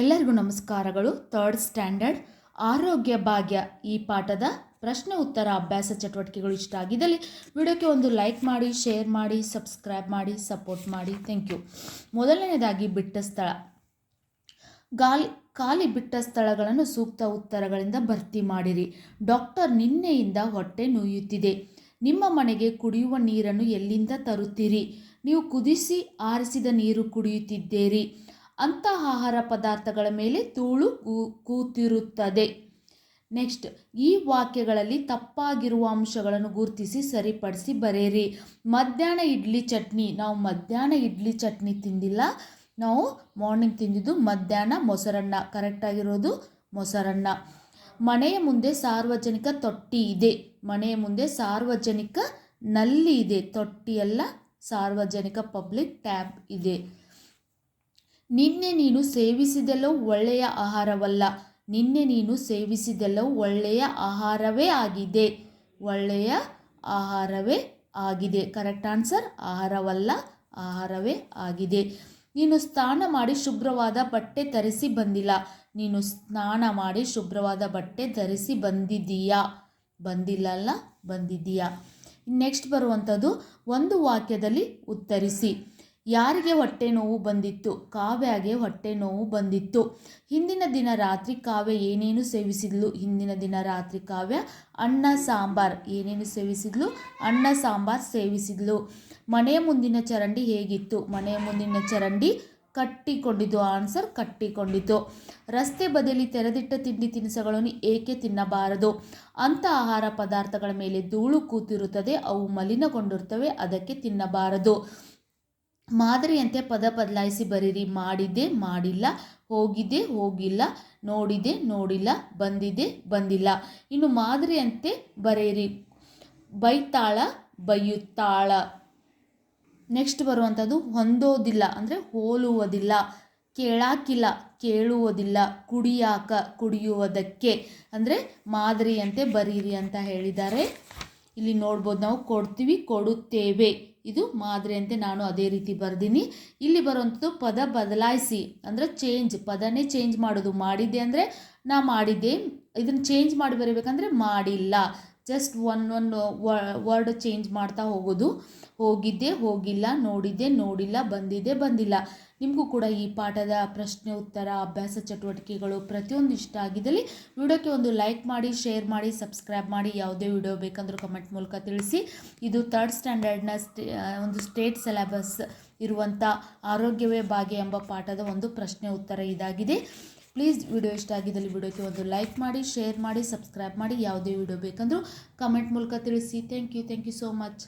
ಎಲ್ಲರಿಗೂ ನಮಸ್ಕಾರಗಳು. Third standard. ಆರೋಗ್ಯ ಭಾಗ್ಯ ಈ ಪಾಠದ ಪ್ರಶ್ನೆ ಉತ್ತರ ಅಭ್ಯಾಸ ಚಟುವಟಿಕೆಗಳು ಇಷ್ಟ ಆಗಿದ್ದಲ್ಲಿ ವಿಡಿಯೋಕ್ಕೆ ಒಂದು ಲೈಕ್ ಮಾಡಿ, ಶೇರ್ ಮಾಡಿ, ಸಬ್ಸ್ಕ್ರೈಬ್ ಮಾಡಿ, ಸಪೋರ್ಟ್ ಮಾಡಿ. Thank you. ಮೊದಲನೇದಾಗಿ ಬಿಟ್ಟ ಸ್ಥಳ. ಗಾಲಿ, ಖಾಲಿ ಬಿಟ್ಟ ಸ್ಥಳಗಳನ್ನು ಸೂಕ್ತ ಉತ್ತರಗಳಿಂದ ಭರ್ತಿ ಮಾಡಿರಿ. ಡಾಕ್ಟರ್ ನಿನ್ನೆಯಿಂದ ಹೊಟ್ಟೆ ನೋಯುತ್ತಿದೆ. ನಿಮ್ಮ ಮನೆಗೆ ಕುಡಿಯುವ ನೀರನ್ನು ಎಲ್ಲಿಂದ ತರುತ್ತೀರಿ? ನೀವು ಕುದಿಸಿ, ಆರಿಸಿದ ನೀರು ಕುಡಿಯುತ್ತಿದ್ದೀರಿ. ಅಂಥ ಆಹಾರ ಪದಾರ್ಥಗಳ ಮೇಲೆ ಧೂಳು ಕೂತಿರುತ್ತದೆ. ನೆಕ್ಸ್ಟ್, ಈ ವಾಕ್ಯಗಳಲ್ಲಿ ತಪ್ಪಾಗಿರುವ ಅಂಶಗಳನ್ನು ಗುರುತಿಸಿ ಸರಿಪಡಿಸಿ ಬರೆಯಿರಿ. ಮಧ್ಯಾಹ್ನ ಇಡ್ಲಿ ಚಟ್ನಿ. ನಾವು ಮಧ್ಯಾಹ್ನ ಇಡ್ಲಿ ಚಟ್ನಿ ತಿಂದಿಲ್ಲ. ನಾವು ಮಾರ್ನಿಂಗ್ ತಿಂದಿದ್ದು ಮಧ್ಯಾಹ್ನ ಮೊಸರನ್ನ. ಕರೆಕ್ಟಾಗಿರೋದು ಮೊಸರನ್ನ. ಮನೆಯ ಮುಂದೆ ಸಾರ್ವಜನಿಕ ತೊಟ್ಟಿ ಇದೆ. ಮನೆಯ ಮುಂದೆ ಸಾರ್ವಜನಿಕ ನಲ್ಲಿ ಇದೆ. ತೊಟ್ಟಿಯಲ್ಲ ಸಾರ್ವಜನಿಕ ಪಬ್ಲಿಕ್ ಟ್ಯಾಪ್ ಇದೆ. ನಿನ್ನೆ ನೀನು ಸೇವಿಸಿದೆಲ್ಲವೂ ಒಳ್ಳೆಯ ಆಹಾರವಲ್ಲ. ನಿನ್ನೆ ನೀನು ಸೇವಿಸಿದೆಲ್ಲವೂ ಒಳ್ಳೆಯ ಆಹಾರವೇ ಆಗಿದೆ. ಒಳ್ಳೆಯ ಆಹಾರವೇ ಆಗಿದೆ. ಕರೆಕ್ಟ್ ಆನ್ಸರ್, ಆಹಾರವಲ್ಲ, ಆಹಾರವೇ ಆಗಿದೆ. ನೀನು ಸ್ನಾನ ಮಾಡಿ ಶುಭ್ರವಾದ ಬಟ್ಟೆ ಧರಿಸಿ ಬಂದಿಲ್ಲ. ನೀನು ಸ್ನಾನ ಮಾಡಿ ಶುಭ್ರವಾದ ಬಟ್ಟೆ ಧರಿಸಿ ಬಂದಿದ್ದೀಯಾ? ಬಂದಿಲ್ಲಲ್ಲ, ಬಂದಿದ್ದೀಯಾ? ನೆಕ್ಸ್ಟ್ ಬರುವಂಥದ್ದು ಒಂದು ವಾಕ್ಯದಲ್ಲಿ ಉತ್ತರಿಸಿ. ಯಾರಿಗೆ ಹೊಟ್ಟೆ ನೋವು ಬಂದಿತ್ತು? ಕಾವ್ಯಗೆ ಹೊಟ್ಟೆ ನೋವು ಬಂದಿತ್ತು. ಹಿಂದಿನ ದಿನ ರಾತ್ರಿ ಕಾವ್ಯ ಏನೇನು ಸೇವಿಸಿದ್ಲು? ಹಿಂದಿನ ದಿನ ರಾತ್ರಿ ಕಾವ್ಯ, ಅನ್ನ, ಸಾಂಬಾರ್ ಏನೇನು ಸೇವಿಸಿದ್ಲು? ಅನ್ನ, ಸಾಂಬಾರ್ ಸೇವಿಸಿದ್ಲು. ಮನೆಯ ಮುಂದಿನ ಚರಂಡಿ ಹೇಗಿತ್ತು? ಮನೆಯ ಮುಂದಿನ ಚರಂಡಿ ಕಟ್ಟಿಕೊಂಡಿತು ಆನ್ಸರ್ ಕಟ್ಟಿಕೊಂಡಿತು ರಸ್ತೆ ಬದಲಿ ತೆರೆದಿಟ್ಟ ತಿಂಡಿ ತಿನಿಸುಗಳನ್ನು ಏಕೆ ತಿನ್ನಬಾರದು? ಅಂಥ ಆಹಾರ ಪದಾರ್ಥಗಳ ಮೇಲೆ ಧೂಳು ಕೂತಿರುತ್ತದೆ, ಅವು ಮಲಿನಗೊಂಡಿರುತ್ತವೆ, ಅದಕ್ಕೆ ತಿನ್ನಬಾರದು. ಮಾದರಿಯಂತೆ ಪದ ಬದಲಾಯಿಸಿ ಬರೀರಿ. ಮಾಡಿದ್ದೆ, ಮಾಡಿಲ್ಲ. ಹೋಗಿದ್ದೆ, ಹೋಗಿಲ್ಲ. ನೋಡಿದೆ ನೋಡಿಲ್ಲ. ಬಂದಿದೆ ಬಂದಿಲ್ಲ. ಇನ್ನು ಮಾದರಿಯಂತೆ ಬರೆಯಿರಿ. ಬೈತಾಳ, ಬೈಯುತ್ತಾಳ. ನೆಕ್ಸ್ಟ್ ಬರುವಂಥದ್ದು ಹೊಂದೋದಿಲ್ಲ ಅಂದರೆ ಹೋಲುವುದಿಲ್ಲ. ಕೇಳಾಕಿಲ್ಲ, ಕೇಳುವುದಿಲ್ಲ. ಕುಡಿಯಾಕ, ಕುಡಿಯುವುದಕ್ಕೆ ಅಂದರೆ ಮಾದರಿಯಂತೆ ಬರೀರಿ ಅಂತ ಹೇಳಿದ್ದಾರೆ. ಇಲ್ಲಿ ನೋಡ್ಬೋದು ನಾವು ಕೊಡ್ತೀವಿ, ಕೊಡುತ್ತೇವೆ. ಇದು ಮಾದರಿ ಅಂತ ನಾನು ಅದೇ ರೀತಿ ಬರ್ದೀನಿ. ಇಲ್ಲಿ ಬರುವಂಥದ್ದು ಪದ ಬದಲಾಯಿಸಿ, ಅಂದರೆ ಚೇಂಜ್ ಪದನೇ ಚೇಂಜ್ ಮಾಡೋದು ಮಾಡಿದ್ದೆ ಅಂದರೆ ನಾ ಮಾಡಿದ್ದೆ. ಇದನ್ನು ಚೇಂಜ್ ಮಾಡಿ ಬರೀಬೇಕಂದ್ರೆ ಮಾಡಿಲ್ಲ. Just one one word change ಮಾಡ್ತಾ ಹೋಗೋದು. ಹೋಗಿದ್ದೆ, ಹೋಗಿಲ್ಲ, ನೋಡಿದ್ದೆ, ನೋಡಿಲ್ಲ, ಬಂದಿದ್ದೆ, ಬಂದಿಲ್ಲ. ನಿಮಗೂ ಕೂಡ ಈ ಪಾಠದ ಪ್ರಶ್ನೆ, ಉತ್ತರ, ಅಭ್ಯಾಸ ಚಟುವಟಿಕೆಗಳು ಪ್ರತಿಯೊಂದು ಇಷ್ಟ ಆಗಿದ್ದಲ್ಲಿ ವಿಡಿಯೋಕ್ಕೆ ಒಂದು ಲೈಕ್ ಮಾಡಿ ಶೇರ್ ಮಾಡಿ ಸಬ್ಸ್ಕ್ರೈಬ್ ಮಾಡಿ. ಯಾವುದೇ ವಿಡಿಯೋ ಬೇಕಂದ್ರೂ ಕಮೆಂಟ್ ಮೂಲಕ ತಿಳಿಸಿ. ಇದು ತರ್ಡ್ ಸ್ಟ್ಯಾಂಡರ್ಡ್ನ ಸ್ಟೇ ಒಂದು ಸ್ಟೇಟ್ ಸಿಲೆಬಸ್ ಇರುವಂಥ ಆರೋಗ್ಯವೇ ಭಾಗ್ಯ ಎಂಬ ಪಾಠದ ಒಂದು ಪ್ರಶ್ನೆ, ಉತ್ತರ ಇದಾಗಿದೆ. ಪ್ಲೀಸ್ ವಿಡಿಯೋ ಇಷ್ಟ ಆಗಿದ್ದಲ್ಲಿ ವಿಡಿಯೋಕ್ಕೆ ಒಂದು ಲೈಕ್ ಮಾಡಿ, ಶೇರ್ ಮಾಡಿ, ಸಬ್ಸ್ಕ್ರೈಬ್ ಮಾಡಿ, ಯಾವುದೇ ವಿಡಿಯೋ ಬೇಕಂದರೂ ಕಮೆಂಟ್ ಮೂಲಕ ತಿಳಿಸಿ. Thank you thank you so much